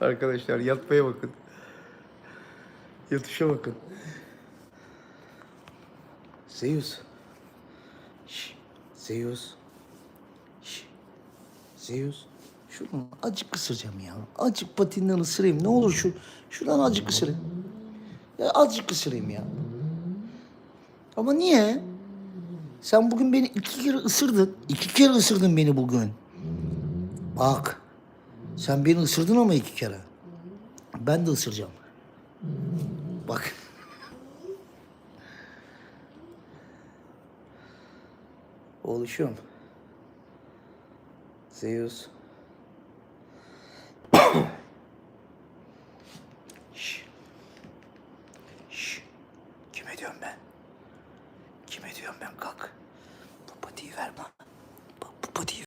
Arkadaşlar yatmaya bakın. Yatışa bakın. Zeus. Şş, Zeus. Şş, Zeus. Şuradan acık ısıracağım ya. Acık patinden ısırayım. Ne olur şu şuradan acık ısırayım. Ya azıcık ısırayım ya. Ama niye? Sen bugün beni iki kere ısırdın. İki kere ısırdın beni bugün. Bak. Sen beni ısırdın ama iki kere. Ben de ısıracağım. Bak. Oluşum. Zeus. Şş. Şş. Kime diyorum ben? Kime diyorum ben kalk. Bu Papatiyi ver bana. Bu Papatiyi